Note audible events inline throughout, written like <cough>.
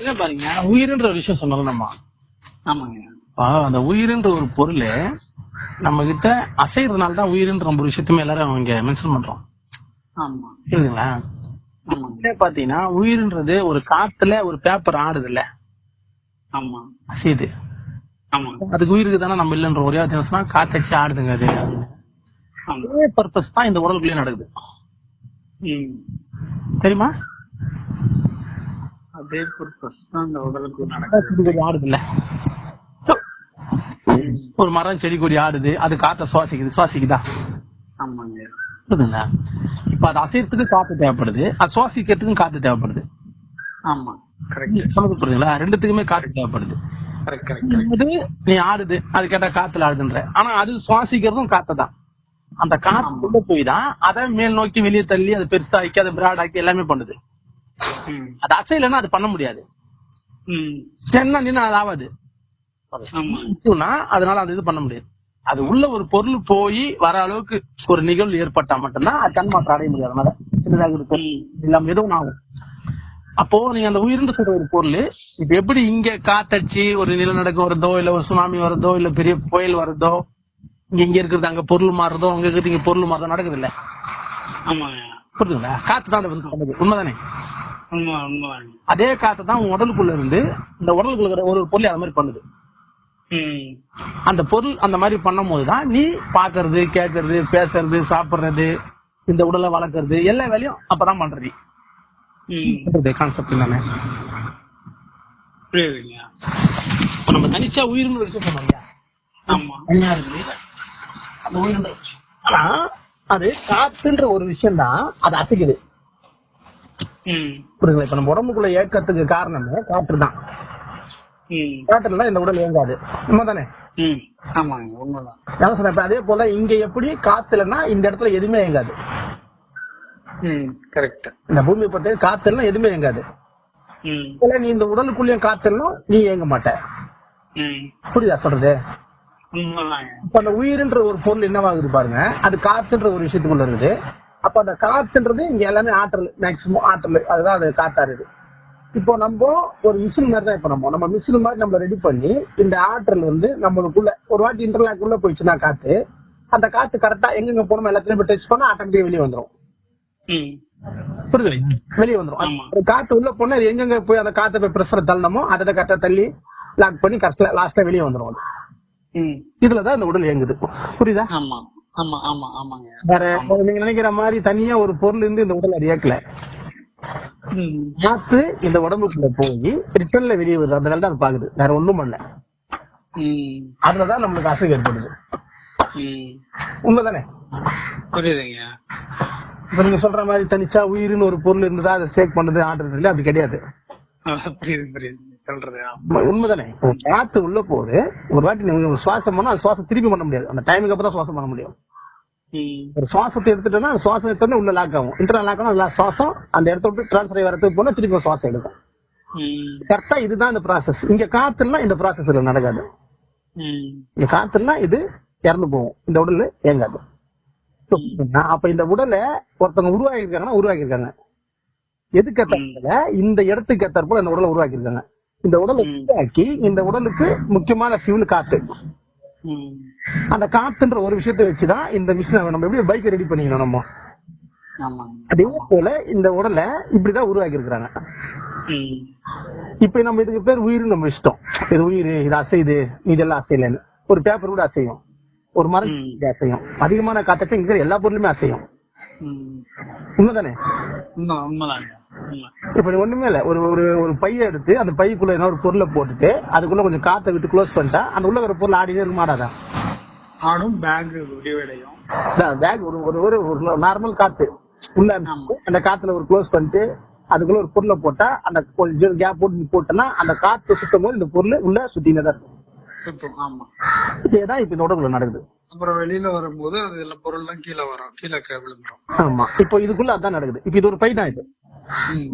இல்ல பாருங்க. உயிர்ன்ற ஒரு விஷயம் சொன்னோம் நம்ம ஆமாங்க அந்த உயிர்ன்ற ஒரு பொருள் நம்ம கிட்ட அசைறதுனால தான் உயிர்ன்ற ஒரு விஷயத்தையுமே எல்லாரும் இங்க மென்ஷன் பண்றோம். ஆமா. புரியுதுங்களா? இதே பாத்தீங்கன்னா உயிர்ன்றது ஒரு காத்துல ஒரு பேப்பர் ஆடுது இல்ல ஆமா. அசையுது. ஆமாங்க அதுக்கு உயிருக்கு தானே நம்ம இல்லைன்ற ஒரே சொன்னா காத்தச்சு ஆடுதுங்க அது. ஆமா. அதே பர்பஸ் தான் இந்த உடலுக்குள்ளே நடக்குது. தெரியுமா? அதே பர்பஸ் தான் உடலுக்கு நடக்குது. கொடி ஆடுது இல்ல ஒரு மரம் செடி கொடி ஆடுது. அது காத்த சுவாசிக்குது சுவாசிக்குதா? ஆமாங்க. இப்ப அது அசைறதுக்கு காத்து தேவைப்படுது. அது சுவாசிக்கிறதுக்கும் காத்து தேவைப்படுது. ஆமா. கரெக்ட் நமக்கு புரியுதுங்களா? ரெண்டுத்துக்குமே காத்து தேவைப்படுது. நீ ஆடுது. அது கேட்டா காத்துல ஆடுதுன்ற. ஆனா அது சுவாசிக்கிறதும் காத்து தான் அந்த காத்து உள்ள போய் தான் அதை மேல் நோக்கி வெளியே தள்ளி அது பெருசாக்கி அதை பிராட் ஆக்கி எல்லாமே பண்ணுது. அது அசையலைன்னா அது பண்ண முடியாது. ஸ்டென்னா நின்று அது ஆகாது ஆமா. அதனால அது இது பண்ண முடியாது. அது உள்ள ஒரு பொருள் போய் வர அளவுக்கு ஒரு நிகழ்வு ஏற்பட்டா மட்டும்தான் அது தன்மாற்றம் அடைய முடியாது. அதனால சின்னதாக இருக்கு. ம். இல்லாம எதுவும் ஆகும். அப்போ நீங்க அந்த உயிர்ந்து சொல்ற ஒரு பொருள் இப்ப எப்படி இங்க காத்தடிச்சு ஒரு நிலநடுக்கம் வருதோ இல்ல ஒரு சுனாமி வருதோ இல்ல பெரிய புயல் வருதோ இங்க இங்க இருக்கிறது அங்க பொருள் மாறுதோ அங்க இருக்கிறது இங்க பொருள் மாறுதோ நடக்குது இல்ல? ஆமாங்க. புரியுதுங்களா காத்து தான் உண்மைதானே? அதே காத்து தான் உன் உடலுக்குள்ள இருந்து இந்த உடலுக்குள்ள ஒரு பொருள் அது மாதிரி பண்ணுது. அந்த பொருள் அந்த மாதிரி பண்ணும்போது தான் நீ பாக்குறது கேட்கறது பேசுறது சாப்பிடுறது இந்த உடலை வளர்க்கறது எல்லா வேலையும் அப்பதான் பண்ற நீ. ம். கான்செப்ட் தானே நம்ம தனிச்சா உயிர்னு விஷயம் சொன்னோம் அந்த அது காத்துன்ற ஒரு விஷயம். தான் அது அசைக்குது. புரியுதுங்களா? இப்ப நம்ம உடம்புக்குள்ள ஏக்கத்துக்கு காரணமே காற்று தான். காற்றுல இந்த உடல் இயங்காது. உண்மைதானே? ஆமாங்க உண்மைதான். சொன்னேன் அதே போல இங்க எப்படி காத்துலன்னா இந்த இடத்துல எதுவுமே இயங்காது. கரெக்ட் இந்த பூமி பத்தி காத்துலாம் எதுவுமே இயங்காது. இல்ல நீ இந்த உடலுக்குள்ளேயும் காத்துலாம் நீ இயங்க மாட்ட. புரியுதா சொல்றது? இப்ப அந்த உயிர்ன்ற ஒரு பொருள் என்னவாகுது பாருங்க. அது காத்துன்ற ஒரு விஷயத்துக்குள்ள இருக்குது அப்ப அந்த காத்துன்றது இங்க எல்லாமே ஆற்றல் மேக்சிமம் ஆற்றல். அதுதான் அது காத்தா இருக்கு இப்போ நம்ம ஒரு மிஷின் மாதிரி தான் இப்ப நம்ம நம்ம மிஷின் மாதிரி நம்ம ரெடி பண்ணி இந்த ஆற்றல் வந்து நம்மளுக்குள்ள ஒரு வாட்டி இன்டர்லாக் உள்ள போயிடுச்சுன்னா காத்து அந்த காத்து கரெக்டா எங்கெங்க போகணும் எல்லாத்துலயும் போய் டச் பண்ணா ஆட்டோமேட்டிக்கா வெளியே வந்துரும். ம். புரியுது வெளியே. அது காத்து உள்ள போனா எங்கெங்க போய் அந்த காத்தை போய் ப்ரெஷர் தள்ளணுமோ அதை கரெக்டா தள்ளி லாக் பண்ணி கரெக்டா லாஸ்ட்ல வெளியே வந்துரும் அது. ம். இதுலதான் இந்த உடல் இயங்குது. புரியுதா? ஆமா. வேற நீங்க நினைக்கிற மாதிரி தனியா ஒரு பொருள் இருந்து இந்த உடல் ம். காத்து இந்த உடம்புக்குள்ள போய் ரிட்டர்ன்ல வெளியே வருது. அந்த வேலை தான் அது பாக்குது. வேற ஒண்ணும் பண்ணல. அதுலதான் நம்மளுக்கு அசைவு ஏற்படுது. உண்மைதானே? புரியுதுங்க. இப்ப நீங்க சொல்ற மாதிரி தனிச்சா உயிர்னு ஒரு பொருள் இருந்ததா அதை சேக் பண்ணது ஆடுறது இல்ல அது கிடையாது. புரியுது புரியுது. சொல்றது உண்மைதானே? காத்து உள்ள போகுது. ஒரு வாட்டி நீங்க சுவாசம் பண்ணா அந்த சுவாசம் திருப்பி பண்ண முடியாது. அந்த டைமுக்கு அப்புறம் சுவாசம் பண்ண முடியும். ஒரு சுவாசத்தை எடுத்துட்டோம்னா அந்த சுவாசம் எடுத்தோடனே உள்ள லாக் ஆகும். இன்டர்னல் லாக் ஆகும். அந்த சுவாசம் அந்த இடத்த விட்டு டிரான்ஸ்ஃபர் வரதுக்கு போனா திருப்பி சுவாசம் எடுக்கும். கரெக்டா இதுதான் இந்த ப்ராசஸ் இங்க காத்துலாம் இந்த ப்ராசஸ் நடக்காது. ம். இங்க காத்துனா இது இறந்து போகும். இந்த உடல் இயங்காது. So, அப்ப இந்த உடலை ஒருத்தவங்க உருவாக்கி இருக்காங்கன்னா உருவாக்கி இருக்காங்க எதுக்கு இந்த இடத்துக்கு ஏத்தாற்போல இந்த உடலை உருவாக்கி இருக்காங்க இந்த உடலை. உருவாக்கி இந்த உடலுக்கு முக்கியமான ஃபியூல் காத்து. அந்த காத்துன்ற ஒரு விஷயத்தை வச்சுதான் இந்த மிஷினை நம்ம எப்படி பைக்கை ரெடி பண்ணிக்கணும் நம்ம? அதே போல இந்த உடலை இப்படிதான் உருவாக்கி இருக்கிறாங்க இப்ப நம்ம இதுக்கு பேர் உயிர்னு நம்ம இஷ்டம். இது உயிர் இது அசையுது இதெல்லாம் அசையலன்னு. ஒரு பேப்பர் கூட அசையும். ஒரு மரம் அசையும். அதிகமான இங்க இருக்கிற எல்லா பொருளுமே அசையும். உண்மைதானே? உண்மை உண்மைதாங்க. உண்மை இப்ப ஒண்ணுமே இல்ல. ஒரு ஒரு ஒரு பைய எடுத்து அந்த பைக்குள்ள என்ன ஒரு பொருளை போட்டுட்டு அதுக்குள்ள கொஞ்சம் காத்தை விட்டு க்ளோஸ் பண்ணிட்டா அந்த உள்ள ஒரு பொருள் ஆடினே இருக்க மாட்டாதா ஆடும் பேக் விடிவடையும் பேக் ஒரு ஒரு ஒரு நார்மல் காத்து. உள்ள. அந்த காத்துல ஒரு க்ளோஸ் பண்ணிட்டு அதுக்குள்ள ஒரு பொருளை போட்டா அந்த கொஞ்சம் கேப் போட்டு நீ போட்டனா அந்த காத்து சுத்தும் போது இந்த பொருள் உள்ள சுத்தினே தான் இருக்கும். சுத்தம் ஆமா. இதேதான் இப்ப இந்த உடம்புல நடக்குது. அப்புறம் வெளியில வரும்போது அது எல்லா பொருள்லாம் கீழே வரும் கீழே விழுந்துரும் ஆமா. இப்போ இதுக்குள்ள அதான் நடக்குது. இப்போ இது ஒரு பை தான் இது.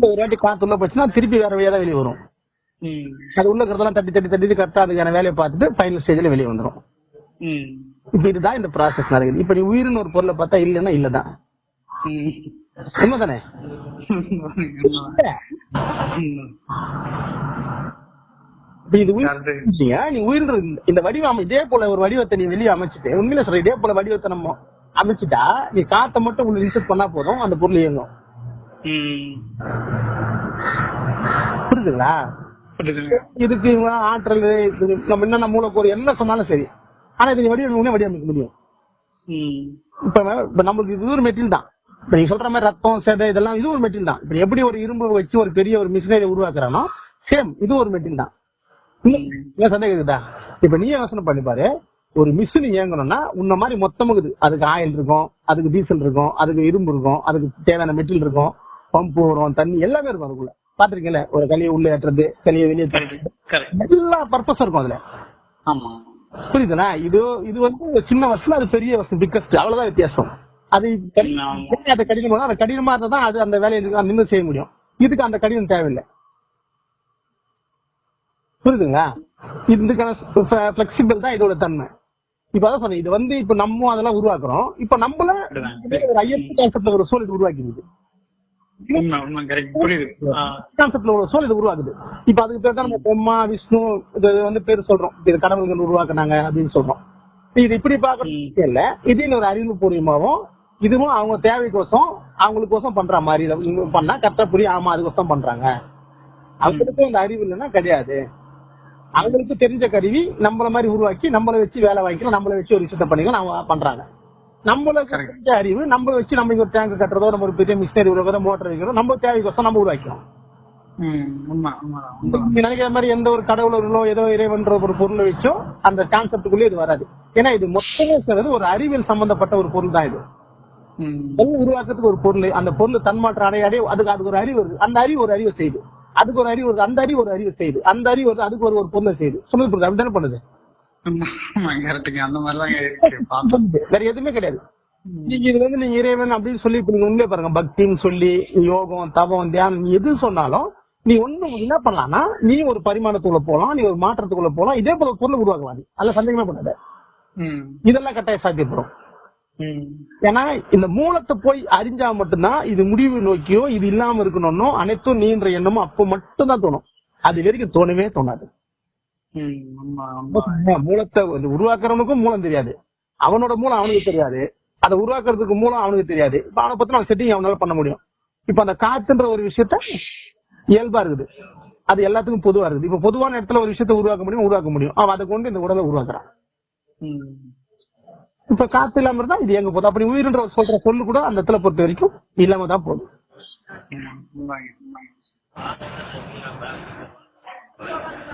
ஒரு வாட்டி காத்து உள்ள போச்சுன்னா திருப்பி வேற வழியா தான் வெளியே வரும். அது உள்ள இருக்கிறதெல்லாம் தட்டி தட்டி தட்டி கரெக்டா அதுக்கான வேலையை பார்த்துட்டு ஃபைனல் ஸ்டேஜ்ல வெளியே வந்துரும். ம். இப்போ இதுதான் இந்த ப்ராசஸ் நடக்குது. இப்போ நீ உயிர்னு ஒரு பொருளை பார்த்தா இல்லைன்னா இல்லதான். உண்மைதானே? இது உயிர்? நீ உயிர்ன்றது இந்த- வடிவம் இதே போல ஒரு வடிவத்தை நீ வெளியே அமைச்சிட்டு உண்மையில சொல்ற இதே போல வடிவத்தை நம்ம அமைச்சிட்டா நீ காத்த மட்டும் உள்ள இன்செர்ட் பண்ணா போதும் அந்த பொருள் இயங்கும். புரியுதுங்களா? புரியுதுங்க. இதுக்கு இவங்க ஆற்றல் நம்ம என்னென்ன மூலக்கூறு என்ன சொன்னாலும் சரி. ஆனா இது நீ வடிவம் வடிவமைக்க முடியும். இப்ப இப்ப நம்மளுக்கு இது ஒரு மெட்டீரியல் தான். இப்ப நீ சொல்ற மாதிரி ரத்தம் சேதை இதெல்லாம் இது ஒரு மெட்டீரியல் தான். இப்ப எப்படி ஒரு இரும்பு வச்சு ஒரு பெரிய ஒரு மிஷினரி உருவாக்குறானோ சேம் இது ஒரு மெட்டீரியல் தான். ஏன் சந்தேகம் இருக்குதா இப்ப நீ யோசனை பண்ணி பாரு. ஒரு மிஷின் இயங்கணும்னா உன்ன மாதிரி மொத்தமுக்குது அதுக்கு ஆயில் இருக்கும் அதுக்கு டீசல் இருக்கும் அதுக்கு இரும்பு இருக்கும் அதுக்கு தேவையான மெட்டீரியல் இருக்கும் பம்பு வரும் தண்ணி எல்லாமே இருக்கும் அதுக்குள்ள. பாத்திருக்கீங்களா ஒரு களியை உள்ள ஏற்றுறது களியை வெளியே தள்ளுறது. Correct. எல்லா பர்பஸும் இருக்கும் அதுல. ஆமா. புரியுதுனா இது இது வந்து சின்ன வருஷம் அது பெரிய வருஷம் பிக்கஸ்ட் அவ்வளவுதான் வித்தியாசம். அது. அது கடினமா அது கடினமா இருந்தா தான் அது அந்த வேலையை நின்னு செய்ய முடியும். இதுக்கு அந்த கடினம் தேவையில்லை. புரியுதுங்களா? இதுக்கான பிளெக்சிபிள் தான் இதோட தன்மை. இப்ப அதான் சொன்னேன் இது வந்து இப்ப நம்ம அதெல்லாம் உருவாக்குறோம். இப்ப நம்மள ஒரு ஐஎஸ்சி கான்செப்ட்ல ஒரு சோல் இது உருவாக்கிடுது. கான்செப்ட்ல ஒரு சோல் இது உருவாக்குது. இப்ப அதுக்கு பேர் தான் நம்ம பிரம்மா விஷ்ணு இது வந்து பேர் சொல்றோம். இது கடவுள்கள் உருவாக்குனாங்க அப்படின்னு சொல்றோம். இது இப்படி பாக்குறது இல்ல இது ஒரு அறிவு பூர்வமாவும் இதுவும் அவங்க தேவைக்கோசம் அவங்களுக்கோசம் பண்ற மாதிரி பண்ணா கரெக்டா புரியும் ஆமா அதுக்கோசம் பண்றாங்க. அவங்களுக்கும் அந்த அறிவு இல்லைன்னா கிடையாது. அவங்களுக்கு தெரிஞ்ச கருவி நம்மள மாதிரி உருவாக்கி நம்மள வச்சு வேலை வாங்கிக்கலாம் நம்மள வச்சு ஒரு விஷயத்த பண்ணிக்கலாம் அவங்க பண்றாங்க. நம்மளுக்கு. தெரிஞ்ச அறிவு நம்ம வச்சு நம்ம ஒரு டேங்க் கட்டுறதோ நம்ம ஒரு பெரிய மிஷினரி உருவாக்குறதோ மோட்டர் வைக்கிறோம் நம்ம தேவைக்கோசம் நம்ம உருவாக்கிறோம் நினைக்கிற மாதிரி எந்த ஒரு கடவுளர்களோ ஏதோ இறைவன்ற ஒரு பொருளை வச்சோ அந்த கான்செப்டுக்குள்ளே இது வராது. ஏன்னா இது மொத்தமே சேர்ந்து ஒரு அறிவியல் சம்பந்தப்பட்ட ஒரு பொருள் தான் இது. உருவாக்குறதுக்கு ஒரு பொருள் அந்த பொருள் தன்மாற்றம் அடைய அடைய அதுக்கு அதுக்கு ஒரு அறிவு இருக்கு. அந்த அறிவு ஒரு அறிவை செய்யுது. அதுக்கு ஒரு அறிவு வருது அந்த அறிவு ஒரு அறிவு செய்யுது அந்த அறிவு வருது அதுக்கு ஒரு ஒரு பொருளை செய்யுது சொன்னது புரியுது? அப்படித்தானே பண்ணுது? அந்த <laughs> பார்த்தோம் வேற எதுவுமே கிடையாது. நீங்க இது வந்து நீங்க இறைவன் அப்படின்னு சொல்லி இப்ப நீங்க உண்மையை பாருங்க. பக்தின்னு சொல்லி யோகம் தவம் தியானம் எது சொன்னாலும் நீ ஒண்ணு என்ன பண்ணலாம்னா நீ ஒரு பரிமாணத்துக்குள்ள போலாம் நீ ஒரு மாற்றத்துக்குள்ள போலாம். இதே போல ஒரு பொருளை உருவாக்கலாம். அதுல சந்தேகமே பண்ணாத. இதெல்லாம் கட்டாயம் சாத்தியப்படும். ஏன்னா இந்த மூலத்தை போய் அறிஞ்சா மட்டும்தான் இது முடிவு நோக்கியோ இது இல்லாம இருக்கணும்னோ அனைத்தும் நீன்ற எண்ணமும் அப்போ மட்டும்தான் தோணும். அது வரைக்கும் தோணவே தோணாது. மூலத்தை உருவாக்குறவனுக்கும் மூலம் தெரியாது. அவனோட மூலம் அவனுக்கு தெரியாது. அதை உருவாக்குறதுக்கு மூலம் அவனுக்கு தெரியாது. இப்ப அவனை பத்தி அவன் செட்டிங் அவனால பண்ண முடியும். இப்ப அந்த காத்துன்ற ஒரு விஷயத்த இயல்பா இருக்குது. அது எல்லாத்துக்கும் பொதுவா இருக்குது. இப்ப பொதுவான இடத்துல ஒரு விஷயத்த உருவாக்க முடியும் உருவாக்க முடியும். அவன் அதை கொண்டு இந்த உடலை உருவாக்குறான். இப்ப காத்து இல்லாம இருந்தா இது எங்க போகுது? அப்படி உயிரின்ற சொல்ற சொல்லு கூட அந்த இடத்துல பொறுத்த வரைக்கும் இல்லாம தான் உண்மைங்க.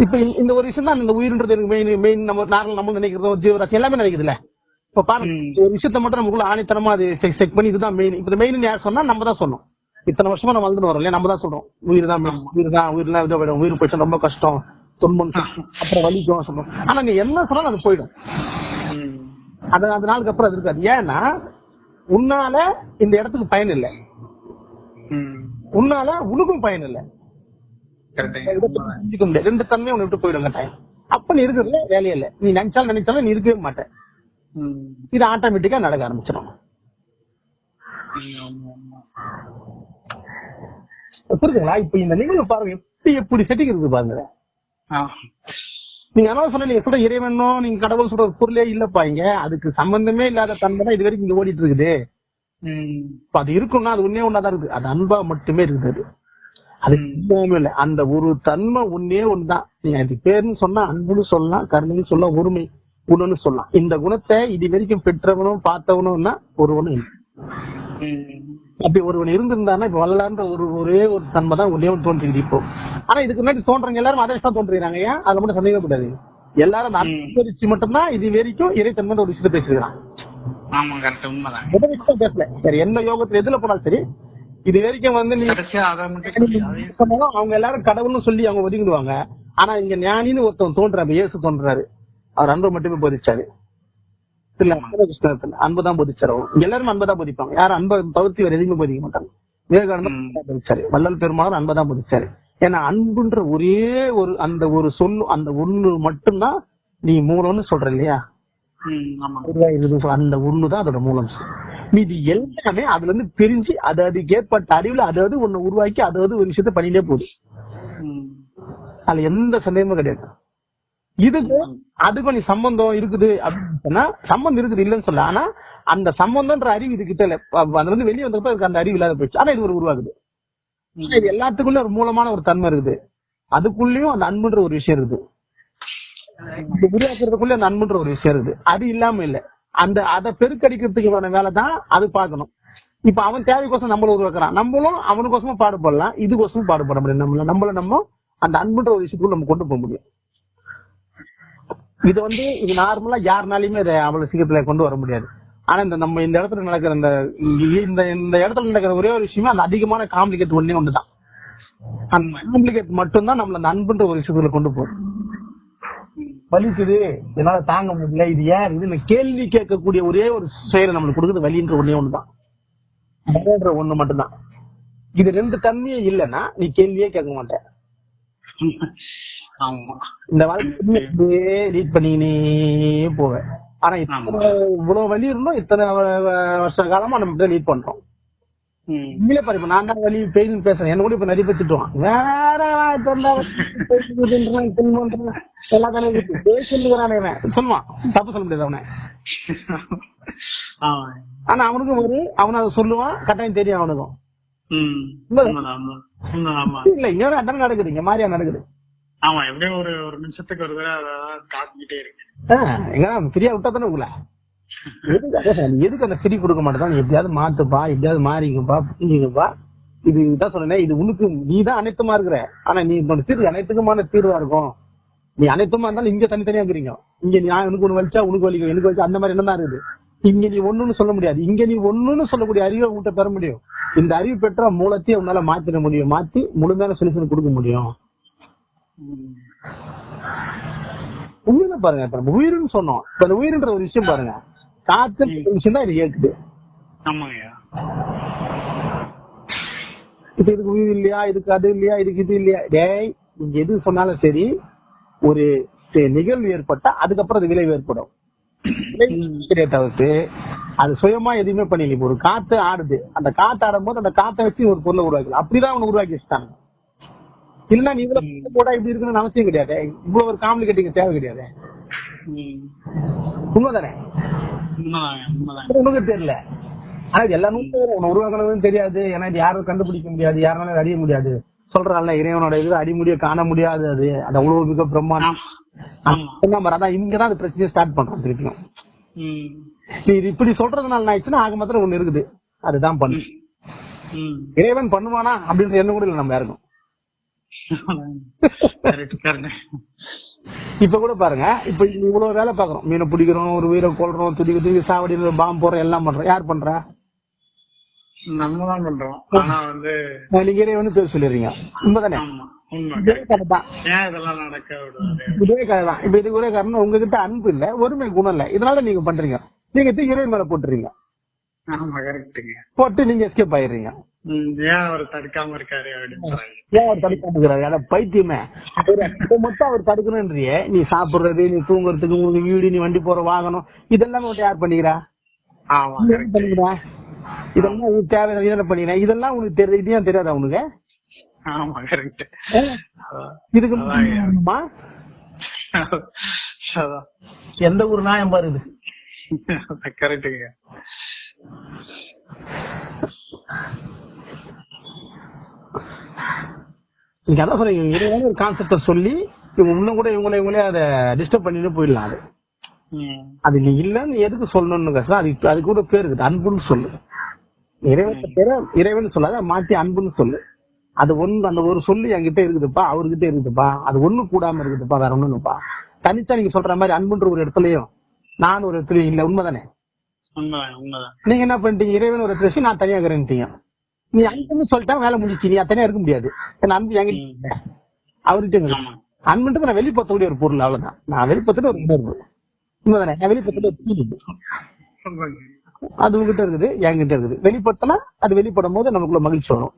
இப்ப இந்த- ஒரு விஷயம் தான் இந்த உயிரின்றது எனக்கு மெயின் மெயின் நம்ம நார்மல் நம்ம நினைக்கிறதோ ஜீவராசி எல்லாமே நினைக்குதுல்ல? இப்ப பாருங்க ஒரு விஷயத்த மட்டும் நமக்குள்ள ஆணித்தனமா அது செக் பண்ணி இதுதான் மெயின் இப்ப மெயின் யார் சொன்னா நம்ம தான் சொன்னோம். இத்தனை வருஷமா நம்ம வாழ்ந்துட்டு வரோம் இல்லையா? நம்ம தான் சொல்றோம். உயிர் தான் உயிர் தான் உயிர்லாம் இதோ போயிடும் உயிர் போயிடுச்சா ரொம்ப கஷ்டம் துன்பம் அப்புறம் வலிக்கும் சொல்றோம். ஆனா நீ என்ன சொன்னாலும் அது போயிடும். அது அந்த நாளுக்கு அப்புறம் அது இருக்காது. ஏன்னா உன்னால இந்த இடத்துக்கு பயன் இல்லை. உன்னால உனக்கும் பயன் இல்லை. புரிஞ்சுக்க முடியாது. ரெண்டு தன்மையும் உன்னை விட்டு போயிடும் டைம் அப்ப நீ இருக்கிறதுல வேலையே இல்லை. நீ நினைச்சாலும் நினைச்சாலும் நீ இருக்கவே மாட்டேன். இது ஆட்டோமேட்டிக்கா நடக்க ஆரம்பிச்சிடும். புரியுதுங்களா? இப்ப இந்த நிகழ்வு பாருங்க எப்படி எப்படி செட்டிங் இருக்குது பாருங்க. நீங்க என்ன சொல்ல நீங்க சொல்ற இறைவனோ நீங்க கடவுள் சொல்ற பொருளே இல்லப்பா இங்க. அதுக்கு சம்பந்தமே இல்லாத தன்மை தான் இது வரைக்கும் இங்க ஓடிட்டு இருக்குது அது இருக்கும்னா அது ஒன்னே ஒன்னாதான் இருக்கு. அது அன்பா மட்டுமே இருக்குது அது அது இன்னும் இல்ல. அந்த ஒரு தன்மை ஒன்னே ஒண்ணுதான். நீங்க அதுக்கு பேருன்னு சொன்னா அன்புன்னு சொல்லலாம் கருணைன்னு சொல்லலாம் ஒருமை குணம்னு சொல்லலாம். இந்த குணத்தை இது வரைக்கும் பெற்றவனும் பார்த்தவனும்னா ஒருவனும் இல்லை. அப்படி ஒருவன் இருந்திருந்தானா இப்ப வள்ளலான்ற ஒரு ஒரே ஒரு தன்மை தான் ஒன்னே ஒன்று தோன்றிக்குது இப்போ. ஆனா இதுக்கு முன்னாடி தோன்றவங்க எல்லாரும் அதை தான் தோன்றுறாங்க ஏன்? அதுல மட்டும் சந்தேகப்படாது எல்லாரும் அனுசரிச்சு மட்டும்தான் இது வரைக்கும் இறைத்தன்மை ஒரு விஷயத்த பேசிருக்கான் ஆமா கரெக்ட் உண்மைதான். எதை விஷயம் பேசல? வேற எந்த யோகத்துல எதுல போனாலும் சரி இது வரைக்கும் வந்து நீ கடைசியா அதை மட்டும் சொல்லி அதையும் சொன்னாலும் அவங்க எல்லாரும் கடவுள்னு சொல்லி அவங்க ஒதுங்கிடுவாங்க. ஆனா இங்க ஞானின்னு ஒருத்தன் தோன்றாரு இயேசு தோன்றாரு. அவர் அன்பை மட்டுமே போதிச்சாரு. இல்ல கிருஷ்ணத்துல அன்பு தான் போதிச்சாரு எல்லாரும் அன்பை தான் போதிப்பாங்க. யாரும் அன்பை தவிர்த்து வேற எதுவுமே போதிக்க மாட்டாங்க. விவேகானந்தர் போதிச்சாரு. வள்ளல் பெருமாளும் அன்பை தான் போதிச்சாரு. ஏன்னா அன்புன்ற ஒரே ஒரு அந்த ஒரு சொல்லு அந்த ஒண்ணு மட்டும்தான் நீ மூலம்னு சொல்ற இல்லையா? அந்த ஒண்ணுதான் அதோட மூலம் மீதி எல்லாமே அதுல இருந்து பிரிஞ்சு அது அதுக்கு ஏற்பட்ட அறிவுல அது அது ஒண்ணு உருவாக்கி அது அது ஒரு விஷயத்த பண்ணிட்டே போகுது. அதுல எந்த சந்தேகமும் கிடையாது. இதுக்கு அதுக்கும் நீ சம்பந்தம் இருக்குது அப்படின்னு சொன்னா சம்பந்தம் இருக்குது இல்லைன்னு சொல்ல ஆனா அந்த சம்பந்தம்ன்ற அறிவு இது கிட்ட இல்ல. அது வந்து வெளியே வந்தப்ப அந்த அறிவு இல்லாத போயிடுச்சு. ஆனா இது ஒரு உருவாகுது. இது எல்லாத்துக்குள்ள ஒரு மூலமான ஒரு தன்மை இருக்குது. அதுக்குள்ளயும் அந்த அன்புன்ற ஒரு விஷயம் இருக்குது. உருவாக்குறதுக்குள்ள அந்த அன்புன்ற ஒரு விஷயம் இருக்குது. அது இல்லாம இல்ல. அந்த அதை பெருக்கடிக்கிறதுக்கான வேலை தான் அது பார்க்கணும். இப்ப அவன் தேவைக்கோசம் நம்மள உருவாக்குறான். நம்மளும் அவனுக்கோசமா பாடுபடலாம். இதுக்கோசமும் பாடுபட முடியும். நம்மள நம்மள நம்ம அந்த அன்புன்ற ஒரு விஷயத்துக்குள்ள நம்ம கொண்டு போக முடியும். இது வந்து இது நார்மலா யாருனாலையுமே இதை அவ்வளவு சீக்கிரத்துல கொண்டு வர முடியாது. ஆனா இந்த நம்ம இந்த இடத்துல நடக்கிற இந்த இந்த இந்த இடத்துல நடக்கிற ஒரே ஒரு விஷயமே அந்த அதிகமான காம்ப்ளிகேட் ஒண்ணே ஒண்ணுதான். அந்த காம்ப்ளிகேட் மட்டும்தான் நம்மள அந்த அன்புன்ற ஒரு விஷயத்துல கொண்டு போகும் வலிக்குது என்னால தாங்க முடியல இது ஏன் இது கேள்வி கேட்கக்கூடிய ஒரே ஒரு செயலை நம்மளுக்கு கொடுக்குறது வலின்ற ஒண்ணே ஒண்ணுதான். ஒண்ணு மட்டும்தான். இது ரெண்டு தன்மையே இல்லைன்னா நீ கேள்வியே கேட்க மாட்டேன் ஆமா. இந்த வாழ்க்கையே லீட் பண்ணினே போவேன். ஆனா இவ்வளவு வலி இருந்தோம் இத்தனை வருஷ காலமா நம்ம லீட் பண்றோம். உண்மையிலே பாரு இப்ப நான் தான் வலி பெயின் பேசுறேன். என்ன கூட இப்ப நிறைய பேர் திட்டுவான் வேற வா- சொன்னா பேசுறதுன்றான், பெண் பண்றான், எல்லாம் தானே இருக்கு. பேசுறதுக்குறானே இவன். சொல்லுவான். தப்பு சொல்ல முடியாது அவனை. ஆனா அவனுக்கும் ஒரு அவன் அதை சொல்லுவான் கட்டாயம் தெரியும் அவனுக்கும். இல்ல. அதான் நடக்குது இங்க மாதிரியா நடக்குது. ஆமா எப்படியும் ஒரு ஒரு நிமிஷத்துக்கு ஒரு தாக்கிக்கிட்டே இருக்கு. ஃப்ரீயா விட்டா தானே உங்களை? எதுக்கு அந்த ஃப்ரீ கொடுக்க மாட்டேதான் எப்படியாவது மாத்துப்பா எப்படியாவது மாறிங்கப்பா புரிஞ்சுங்கப்பா இது இதான் சொன்னேன் இது உனக்கு நீ தான் அனைத்துமா இருக்கிற? ஆனா நீ உன்னோட தீர்வு அனைத்துக்குமான தீர்வா இருக்கும். நீ அனைத்துமா இருந்தாலும் இங்க தனித்தனியா இருக்கிறீங்க. இங்க நீ எனக்கு ஒண்ணு வலிச்சா உனக்கு வலிக்கும் எனக்கு வலிச்சா அந்த மாதிரி என்ன தான் இருக்குது. இங்க நீ ஒண்ணுன்னு சொல்ல முடியாது. இங்க நீ ஒண்ணுன்னு சொல்லக்கூடிய அறிவை உன்கிட்ட பெற முடியும். இந்த அறிவு பெற்ற மூலத்தையே உன்னால மாத்திட முடியும். மாத்தி முழுமையான சொல்யூஷன் கொடுக்க முடியும். உண்மையில பாருங்க இப்ப நம்ம உயிர்னு சொன்னோம். இப்ப அந்த உயிர்ன்ற ஒரு விஷயம் பாருங்க. காத்து விஷயம் தான் இது ஆமாங்கய்யா. இப்ப இதுக்கு உயிர் இல்லையா? இதுக்கு அது இல்லையா? இதுக்கு இது இல்லையா? டேய் நீங்க எது சொன்னாலும் சரி ஒரு நிகழ்வு ஏற்பட்டா அதுக்கப்புறம் அது விளைவு ஏற்படும். தவிர்த்து அது சுயமா எதுவுமே பண்ணல இப்ப ஒரு காத்து ஆடுது. அந்த காத்து ஆடும் போது அந்த காத்தை வச்சு ஒரு பொருளை உருவாக்கல அப்படிதான் அவனை உருவாக்கி வச்சுட்டாங்க. இல்லன்னா நீ இவ்வளவு கூட இப்படி இருக்கணும்னு அவசியம் கிடையாது. இவ்வளவு ஒரு காம்ப்ளிகேட்டிங் தேவை கிடையாது. உண்மைதானே? உனக்கு தெரியல. ஆனா இது எல்லாமே உன்னை உருவாக்கணும் தெரியாது. ஏன்னா இது யாரும் கண்டுபிடிக்க முடியாது. யாருனாலும் அறிய முடியாது. சொல்றாங்கல்ல இறைவனோட இது அடிமுடிய காண முடியாது அது. அது அவ்வளவு மிக பிரம்மாண்டம். அதான் இங்கதான் அந்த பிரச்சனையை ஸ்டார்ட் பண்றோம் திருப்பியும். இது இப்படி சொல்றதுனால என்ன ஆயிடுச்சுன்னா ஆக மாத்திரம் ஒண்ணு இருக்குது. அதுதான் பண்ணு. இறைவன் பண்ணுவானா அப்படின்ற எண்ணம் கூட இல்லை நம்ம யாருக்கும். இப்ப கூட பாருங்க இப்ப இவ்வளவு வேலை பாக்குறோம் மீனை பிடிக்கிறோம் ஒரு உயிரை கொல்றோம் துடி துடி சாவடி பாம்பு போடுறோம் எல்லாம் பண்றோம். யார் பண்றா? நம்ம தான் பண்றோம். ஆனா வந்து நீங்க இறைவன் பேர் சொல்லிடுறீங்க. உண்மைதானே? இதே கதை தான் இதே ஒரே காரணம் உங்ககிட்ட அன்பு இல்ல ஒருமை குணம் இல்ல. இதனால நீங்க பண்றீங்க. நீங்க தூக்கி மேல போட்டுறீங்க. போட்டு நீங்க எஸ்கேப் ஆயிடுறீங்க. ஏன் அவர் தடுக்காம இருக்காரு அப்படின்னு சொல்றாங்க ஏன் அவர் தடுக்காம அட பைத்தியமே. இதை மட்டும் அவர் தடுக்கணும்ன்றியே நீ சாப்பிடுறது நீ தூங்குறதுக்கு உனக்கு வீடு நீ வண்டி போற வாகனம் இதெல்லாம் யார் பண்ணிக்கிறா? பண்ணிக்கிறா? இதெல்லாம் உனக்கு தேவையான இதெல்லாம் பண்ணிக்கிறேன் இதெல்லாம் உனக்கு தெரியுது தெரியாதா உனக்கு? ஆமா கரெக்ட் இதுக்கு எந்த ஊர் நியாயம் பாரு இது. கரெக்டுங்க நீங்க அதான் சொல்றீங்க இறைவன் ஒரு கான்செப்ட சொல்லி இவங்க இன்னும் கூட இவங்களே இவங்களே அதை டிஸ்டர்ப் பண்ணிட்டு போயிடலாம் அது. அது நீ இல்லன்னு எதுக்கு சொல்லணும்னு அது அது கூட பேர் இருக்குது அன்புன்னு சொல்லு. இறைவன் பேர இறைவன் சொல்லாத மாத்தி அன்புன்னு சொல்லு. அது ஒண்ணு அந்த ஒரு சொல்லு என்கிட்ட இருக்குதுப்பா அவர்கிட்ட இருக்குதுப்பா. அது ஒண்ணு கூடாம இருக்குதுப்பா வேற ஒண்ணுப்பா தனித்தா நீங்க சொல்ற மாதிரி அன்புன்ற ஒரு இடத்துலயும் நான் ஒரு இடத்துலயும் இல்ல உண்மைதானே? நீங்க என்ன பண்ணிட்டீங்க? இறைவன் ஒரு இடத்துல நான் தனியா இருக்கிறேன்ட்டீங்க நீ அன்புன்னு சொல்லிட்டா வேலை முடிஞ்சிச்சு நீ தனியா இருக்க முடியாது. ஏன்னா அன்பு என்கிட்ட. அவர்கிட்ட அன்புன்றது நான் வெளிப்படுத்தக்கூடிய ஒரு பொருள் அவ்வளவுதான். நான் வெளிப்படுத்திட்டு ஒரு உணர்வு. உண்மைதானே? நான் வெளிப்படுத்திட்டு ஒரு. அது உங்ககிட்ட இருக்குது என்கிட்ட இருக்குது. வெளிப்படுத்தினா அது வெளிப்படும் போது நமக்குள்ள மகிழ்ச்சி வரும்.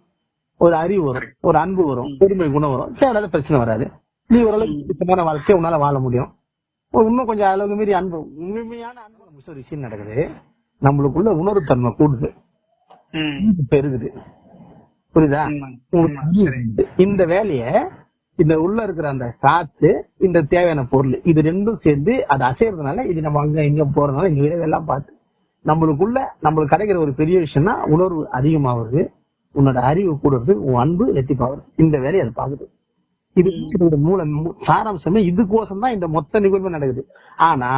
ஒரு அறிவு வரும் ஒரு அன்பு வரும் பெருமை குணம் வரும். தேவையில்லாத பிரச்சனை வராது. நீ ஓரளவுக்கு பிடிச்சமான வாழ்க்கையை உன்னால வாழ முடியும். இன்னும் கொஞ்சம் அளவுக்கு மீறி அன்பு உண்மையான அன்பு ஒரு விஷயம் நடக்குது? நம்மளுக்குள்ள உணர்வுத்தன்மை கூடுது. ம். பெருகுது. புரியுதா. இந்த வேலைய இந்த உள்ள இருக்கிற அந்த காத்து இந்த தேவையான பொருள் இது ரெண்டும் சேர்ந்து அது அசைறதுனால இது நம்ம அங்க இங்க போறதுனால இந்த விளைவெல்லாம் பார்த்து நம்மளுக்குள்ள நம்மளுக்கு கிடைக்கிற ஒரு பெரிய விஷயம்னா உணர்வு அதிகமாகுது. உன்னோட அறிவு கூடுறது உன் அன்பு ரெட்டிப்பாகுது இந்த வேலையை அது பாக்குது இது இதோட மூல மூ- சாராம்சமே இதுக்கோசம் தான் இந்த மொத்த நிகழ்வு நடக்குது. ஆனா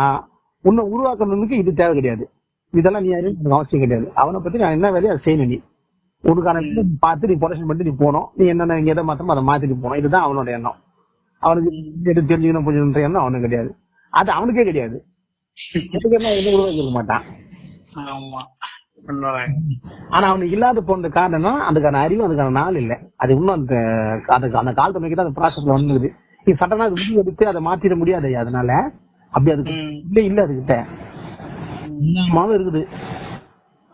உன்னை உருவாக்கணுக்கு இது தேவை கிடையாது. இதெல்லாம் நீ அறிவு உனக்கு அவசியம் கிடையாது. அவனை பத்தி நான் என்ன வேலையை அதை செய்யணும் நீ. உனக்கான பார்த்து நீ ப்ரொடக்ஷன் பண்ணிட்டு நீ போனோம் நீ என்னென்ன எதை மாத்தமோ அதை மாத்திட்டு போனோம் இதுதான் அவனோட எண்ணம். அவனுக்கு எடுத்து தெரிஞ்சுக்கணும் புரிஞ்சுக்கணுன்ற எண்ணம் அவனுக்கு கிடையாது. அது அவனுக்கே கிடையாது. <laughs> உருவாக்கி மாட்டான். ஆமா. ஆனா அவனுக்கு இல்லாத போன காரணம் அதுக்கான அறிவு அதுக்கான நாள் இல்ல. அது இன்னும் அந்த அதுக்கு அந்த காலத்தை நோக்கி தான் அந்த ப்ராசஸ்ல வந்துருது. நீ சட்டனா அது முடிவு எடுத்து அதை மாத்திட முடியாது. அதனால. அப்படி அதுக்கு. இல்ல இல்ல அதுகிட்ட. மாவும் இருக்குது.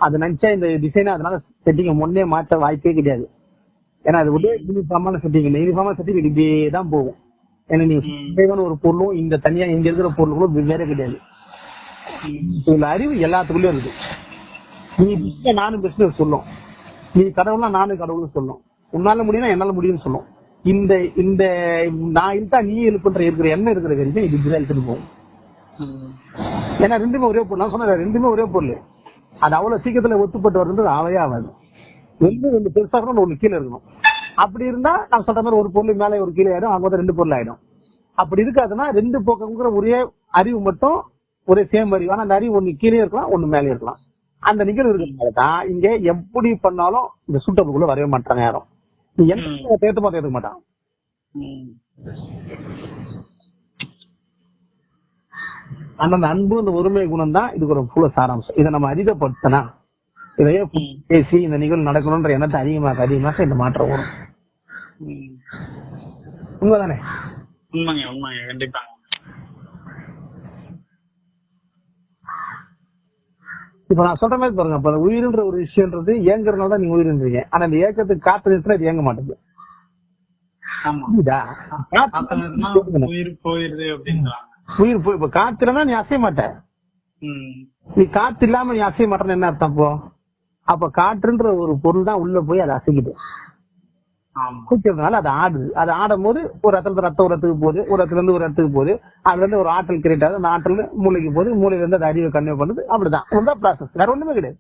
அது நினைச்சா இந்த டிசைனை அதனால செட்டிங்க முன்னே மாற்ற வாய்ப்பே கிடையாது. ஏன்னா அது ஒரே யூனிஃபார்மான செட்டிங் இல்லை. யூனிஃபார்மான செட்டிங் இப்படியே தான் போகும். ஏன்னா நீ ம். தேவையான ஒரு பொருளும் இந்த தனியா இங்க இருக்கிற பொருளும் வெவ்வேறு கிடையாது. இதுல அறிவு எல்லாத்துக்குள்ளயும் இருக்குது. நீ பிஸ்னஸ் நானும் பிஸ்னஸ் சொல்லும். நீ கடவுள்னா நானும் கடவுள்னு சொல்லும். உன்னால முடியும்னா என்னால முடியும்னு சொல்லும். இந்த இந்த நான் இருந்தா நீ எழுப்புன்ற இருக்கிற எண்ணம் இருக்கிற வரைக்கும் இது இப்படிதான் எடுத்துட்டு போகும். ஏன்னா ரெண்டுமே ஒரே பொருள். நான் சொன்னேன் ரெண்டுமே ஒரே பொருள். அது அவ்வளவு சீக்கிரத்துல ஒத்துப்பட்டு வருது ஆகவே ஆகாது ஒண்ணு ரெண்டு பெருசா இருக்கணும் ஒண்ணு கீழே இருக்கணும். அப்படி இருந்தா நான் சொல்ற மாதிரி ஒரு பொருள் மேலே ஒரு கீழே ஆயிடும் அங்க வந்து ரெண்டு பொருள் ஆயிடும். அப்படி இருக்காதுன்னா ரெண்டு பக்கங்கிற ஒரே அறிவு மட்டும் ஒரே சேம் அறிவு. ஆனா அந்த அறிவு ஒண்ணு கீழே இருக்கலாம் ஒண்ணு மேலே இருக்கலாம். அந்த நிகழ்வு இருக்கிறதுனால தான் இங்க எப்படி பண்ணாலும் இந்த சூட்டப்புக்குள்ள வரவே மாட்டாங்க யாரும். நீ என்ன தேர்த்து பார்த்து ஏத்துக்க மாட்டான்? அந்த அன்பு அந்த ஒருமை குணம் தான் இதுக்கு ஒரு புல சாராம்சம். இதை நம்ம அதிகப்படுத்தினா இதையே. பேசி இந்த நிகழ்வு நடக்கணும்ன்ற எண்ணத்தை அதிகமாக அதிகமாக இந்த மாற்றம் வரும். உண்மைதானே? உண்மைங்க உண்மைங்க கண்டிப்பாங்க. இப்ப நான் சொல்ற மாதிரி பாருங்க அந்த உயிர்ன்ற ஒரு விஷயம்ன்றது ஏங்குறதுனால தான் நீங்க உயிர்ன்றீங்க. ஆனா அந்த ஏக்கத்துக்கு காத்து நிறுத்தினா இது ஏங்க மாட்டேங்குது. உயிர் போயிருது அப்படின்றாங்க. உயிர் போய் இப்ப காத்துலன்னா நீ அசைய மாட்ட. நீ காத்து இல்லாம நீ அசைய மாட்டேன்னு என்ன அர்த்தம் அப்போ? அப்ப காற்றுன்ற ஒரு பொருள் தான் உள்ள போய் அதை அசைக்குது ஆமா. குடிக்கிறதுனால அது ஆடுது அது ஆடும் போது ஒரு இடத்துல ஒரு இடத்துக்கு போகுது ஒரு இடத்துல இருந்து ஒரு இடத்துக்கு போகுது. அதுல இருந்து ஒரு ஆற்றல் கிரியேட் ஆகுது. அந்த ஆற்றல் மூளைக்கு போகுது. மூளையில இருந்து அது அறிவை கன்வே பண்ணுது. அப்படிதான். அதுதான் ப்ராசஸ் வேற ஒண்ணுமே கிடையாது.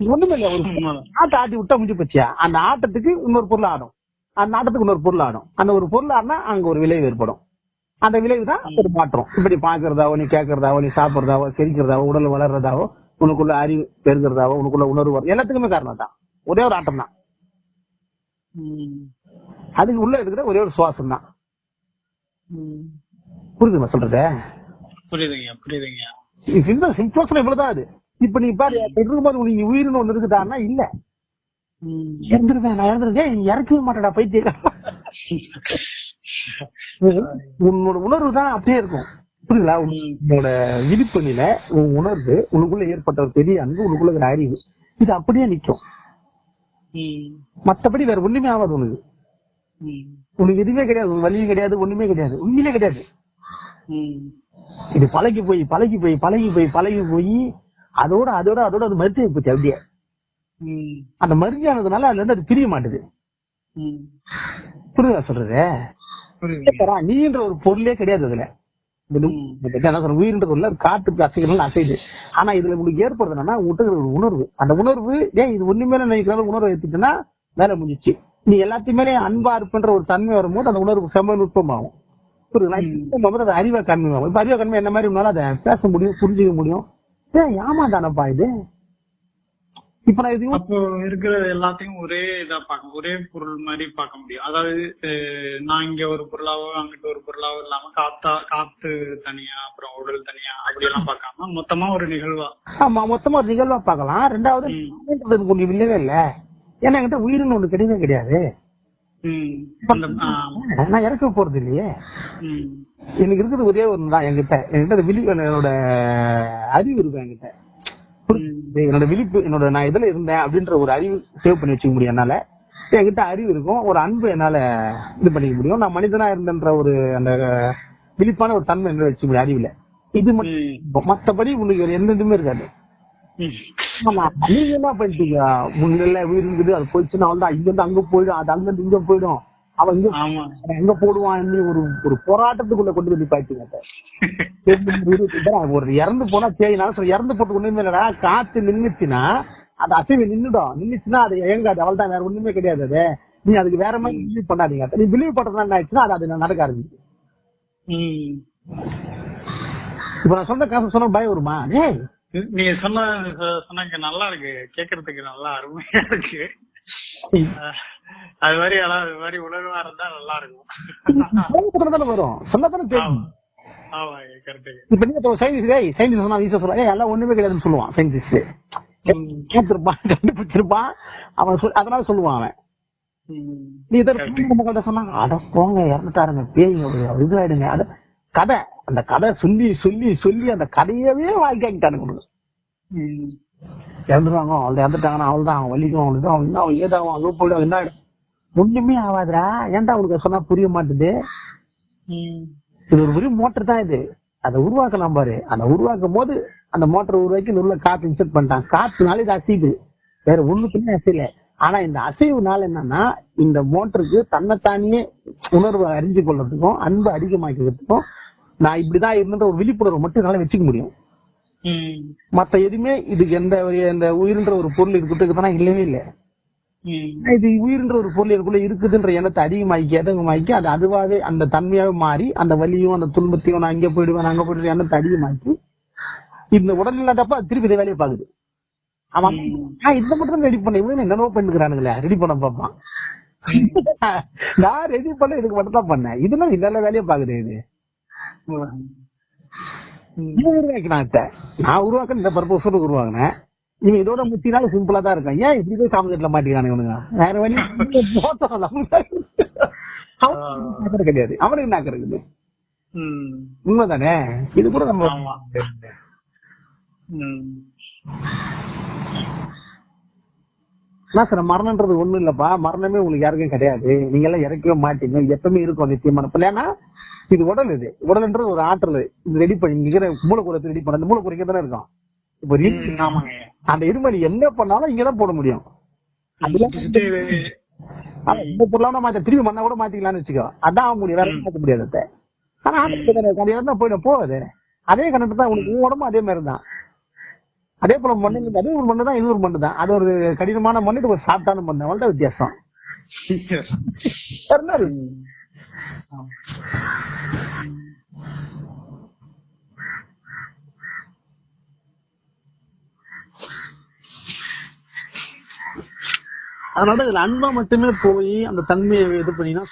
ஒண்ணுமே இல்லை. ஒரு ஆட்டை ஆட்டி விட்டா முடிஞ்சு போச்சியா அந்த ஆட்டத்துக்கு இன்னொரு பொருள் ஆடும். அந்த ஆட்டத்துக்கு இன்னொரு பொருள் ஆடும். அந்த ஒரு பொருள் ஆடினா அங்க ஒரு விளைவு ஏற்படும். அந்த விளைவு தான் ஒரு மாற்றம். இப்படி பாக்குறதாவோ நீ கேட்கறதாவோ நீ சாப்பிடுறதாவோ சிரிக்கிறதாவோ உடல் வளர்றதாவோ உனக்குள்ள அறிவு பெருகிறதாவோ உனக்குள்ள உணர்வு வரும் எல்லாத்துக்குமே காரணம் தான் ஒரே ஒரு ஆட்டம் தான். அதுக்கு உள்ள இருக்கிற ஒரே ஒரு சுவாசம் தான். புரியுதுமா சொல்றது? புரியுதுங்க புரியுதுங்க சிம்பிள் சிம்பிள் இவ்வளவுதான் அது. இப்ப நீ பாரு இருக்கும்போது நீ உயிர்னு ஒண்ணு இருக்குதான்னா இல்ல. இறந்துருவேன் நான் இறந்துருவேன் நீ இறக்கவே மாட்டடா பைத்தியம் உன்னோட உணர்வு தான் அப்படியே இருக்கும். புரியுதா ம். உன்னோட விழிப்பணியில உன் உணர்வு உனக்குள்ள ஏற்பட்ட ஒரு பெரிய அன்பு உனக்குள்ள இருக்கிற அறிவு இது அப்படியே நிக்கும். மத்தபடி வேற ஒண்ணுமே ஆகாது உனக்கு. உனக்கு எதுவுமே கிடையாது உன் வலியும் கிடையாது ஒண்ணுமே கிடையாது உண்மையிலே கிடையாது. இது பழகி போய் பழகி போய் பழகி போய் பழகி போய் அதோட அதோட அதோட அது மறுச்சு போச்சு அப்படியே. அந்த மறுச்சு ஆனதுனால அதுல இருந்து அது பிரிய மாட்டுது. புரியுதா சொல்றது நீன்ற ஒரு பொருளே கிடையாது அதுல இந்த நு- ம். இந்த என்ன சொல்ற உயிர்ன்ற பொருள்ல காட்டுக்கு அசைகள் அசைது ஆனா இதுல உங்களுக்கு ஏற்படுறது என்னன்னா ஒரு உணர்வு. அந்த உணர்வு ஏன் இது ஒண்ணு மேல நினைக்கிற உணர்வு எடுத்துட்டுன்னா வேலை முடிஞ்சிச்சு. நீ எல்லாத்தையுமே அன்பா இருப்புன்ற ஒரு தன்மை வரும்போது அந்த உணர்வு செம்ம நுட்பமாகும். அது அறிவை கண்மையாகும் இப்ப அறிவை கண்மை என்ன மாதிரி இருந்தாலும் அதை பேச முடியும் புரிஞ்சுக்க முடியும். ஏன் ஏமாந்தானப்பா இது? இப்ப நான் இது அப்போ இருக்கிற எல்லாத்தையும் ஒரே இதா பார்க்க ஒரே பொருள் மாதிரி பார்க்க முடியும். அதாவது நான் இங்க ஒரு பொருளாவோ அங்கிட்ட ஒரு பொருளாவோ இல்லாம காத்தா காத்து தனியா அப்புறம் உடல் தனியா அப்படி எல்லாம் பார்க்காம மொத்தமா ஒரு நிகழ்வா. ஆமா மொத்தமா ஒரு நிகழ்வா பார்க்கலாம். ரெண்டாவது கொஞ்சம் இல்லவே இல்ல. ஏன்னா என்கிட்ட உயிர்னு ஒண்ணு கிடையவே கிடையாது. நான் இறக்க போறது இல்லையே. எனக்கு இருக்கிறது ஒரே தான் என்கிட்ட. என்கிட்ட விழி என்னோட அறிவு இருக்கும் என்கிட்ட. என்னோட விழிப்பு என்னோட நான் இதுல இருந்தேன் அப்படின்ற ஒரு அறிவு சேவ் பண்ணி வச்சுக்க முடியும் என்னால. என்கிட்ட அறிவு இருக்கும் ஒரு அன்பு என்னால இது பண்ணிக்க முடியும். நான் மனிதனா இருந்தன்ற ஒரு அந்த விழிப்பான ஒரு தன்மை என்ன வச்சுக்க முடியும் அறிவுல. இது மட்டும். மத்தபடி உங்களுக்கு எந்த இதுவுமே இருக்காது. நீங்க என்ன பண்ணிட்டீங்க முன்னில உயிர் இருக்குது அது போயிடுச்சுன்னா வந்து இங்க இருந்து அங்க போயிடும் அது அங்க இருந்து இங்க போயிடும். அவன் எங்க போடுவான் ஒரு ஒரு போராட்டத்துக்குள்ள கொண்டு போய் பாய்ச்சுங்க <laughs> ஒரு இறந்து போனா நான் சொல்றேன் இறந்து போட்டு ஒண்ணுமே இல்லடா காத்து நின்னுச்சுன்னா அந்த அசைவு நின்னுடும். நின்னுச்சுன்னா அது இயங்காது அவள் தான் வேற ஒண்ணுமே கிடையாது அது. நீ அதுக்கு வேற மாதிரி பிலீவ் பண்ணாதீங்க. நீ பிலீவ் பண்றதுனா என்ன ஆயிடுச்சுன்னா அது அது நடக்க ஆரம்பிச்சு. இப்ப நான் சொன்ன காசு சொன்ன பயம் வருமா? ஏய். நீங்க சொன்ன சொன்னாங்க நல்லா இருக்கு கேக்குறதுக்கு நல்லா அருமையா இருக்கு. அது மாதிரி எல்லாம் அது மாதிரி உலகமா இருந்தா நல்லா இருக்கும். வரும். சொன்னதானே தெரியும். இப்ப நீங்க சயின்டிஸ்ட் ஏய் சயின்டிஸ்ட் சொன்னா ஈஸியா சொல்லுவாங்க எல்லாம் ஒண்ணுமே கிடையாதுன்னு சொல்லுவான் சயின்டிஸ்ட் கேட்டிருப்பான் கண்டுபிடிச்சிருப்பான். அவன் அதனால சொல்லுவான் அவன். நீ இதை மக்கள்கிட்ட சொன்னாங்க அட போங்க இறந்துட்டாருங்க பேய்ங்க ஒரு இதுவாயிடுங்க. அத கதை. அந்த கதை சொல்லி சொல்லி சொல்லி அந்த கதையவே வாழ்க்கைட்டானுங்க இறந்துருவாங்க அவள் இறந்துட்டாங்கன்னா அவள் தான் அவன் வலிக்கும் அவளுக்கு அவன் என்ன அவன் ஏதாகும் அவன் போய் என்ன ஆயிடும்? ஒண்ணுமே ஆகாதுடா ஏன்டா அவனுக்கு சொன்னா புரிய மாட்டுது? இது ஒரு வெறும் மோட்டர் தான் இது. அதை உருவாக்கலாம் பாரு. அதை உருவாக்கும் போது அந்த மோட்டர் உருவாக்கி உள்ள காத்து இன்செர்ட் பண்ணிட்டான். காத்துனால இது அசையுது. வேற ஒண்ணுக்குமே அசையல. ஆனா இந்த அசைவுனால என்னன்னா இந்த மோட்டருக்கு தன்னைத்தானியே உணர்வு அறிஞ்சு கொள்றதுக்கும் அன்பு அதிகமாக்கிறதுக்கும் நான் இப்படிதான் இருந்த ஒரு விழிப்புணர்வு மட்டும் என்னால வச்சுக்க முடியும். மத்த எதுவுமே இதுக்கு எந்த இந்த உயிர்ன்ற ஒரு பொருள் இருக்கட்டுக்குதானா இல்லவே இல்லை. இது உயிர்ன்ற ஒரு பொருள் எனக்குள்ள இருக்குதுன்ற எண்ணத்தை அதிகமாக்கி அதிகமாக்கி அது அதுவாவே அந்த தன்மையாவே மாறி அந்த வலியும் அந்த துன்பத்தையும் நான் இங்க போயிடுவேன் அங்க போயிடுவேன் எண்ணத்தை அதிகமாக்கி இந்த உடல் இல்லாதப்ப திருப்பி இதை வேலையை பாக்குது அவன் இந்த மட்டும் தான் ரெடி பண்ண இவங்க என்னென்னவோ பண்ணுகிறானுங்களே ரெடி பண்ண பார்ப்பான் <laughs> நான் ரெடி பண்ண இதுக்கு மட்டும் தான் பண்ணேன். இதெல்லாம் இதெல்லாம் வேலையை பாக்குது இது. உருவாக்கினான் இத. நான் உருவாக்க இந்த பர்பஸ் உருவாக்கினேன். இவன் இதோட முத்தினால சிம்பிளா தான் இருக்கான். ஏன் இப்படி போய் காமகட்ல மாட்டிக்கிறானு இவனுங்க? வேற வழி போட்டோம் கிடையாது. அவனுக்கு என்ன இருக்குது. உண்மைதானே? இது கூட நம்ம. என்ன சார் மரணம்ன்றது ஒண்ணும் இல்லப்பா. மரணமே உங்களுக்கு யாருக்கும் கிடையாது. நீங்க எல்லாம் இறக்கவே மாட்டீங்க. எப்பவுமே இருக்கும் நிச்சயமான இப்ப ஏன்னா இது உடல் இது. உடல்ன்றது ஒரு ஆற்றல். இது ரெடி பண்ணி மூலக்கூறத்தை ரெடி பண்ண அந்த மூலக்கூறு இங்க தானே இருக்கும். இப்போ அந்த இருமணி என்ன பண்ணாலும் இங்கதான் போட முடியும். இந்த பொருளான மாத்த திரும்பி மண்ணா கூட மாத்திக்கலாம்னு வச்சுக்கோ. அதான் முடியும் வேற மாத்த முடியாது அதை. ஆனா இறந்தா போயிடும் போகுது. அதே கணக்கு தான் உனக்கு உன் உடம்பும் அதே மாதிரி தான். அதே போல மண்ணு அதே ஒரு மண்ணு தான் இது ஒரு மண்ணு தான். அது ஒரு கடினமான மண்ணு இது ஒரு சாப்பிட்டான மண்ணு. அவ்வளவுதான் வித்தியாசம் வேற என்ன இருக்கு? அதனால இதுல அன்பா மட்டுமே போய் அந்த தன்மையை இது பண்ணினா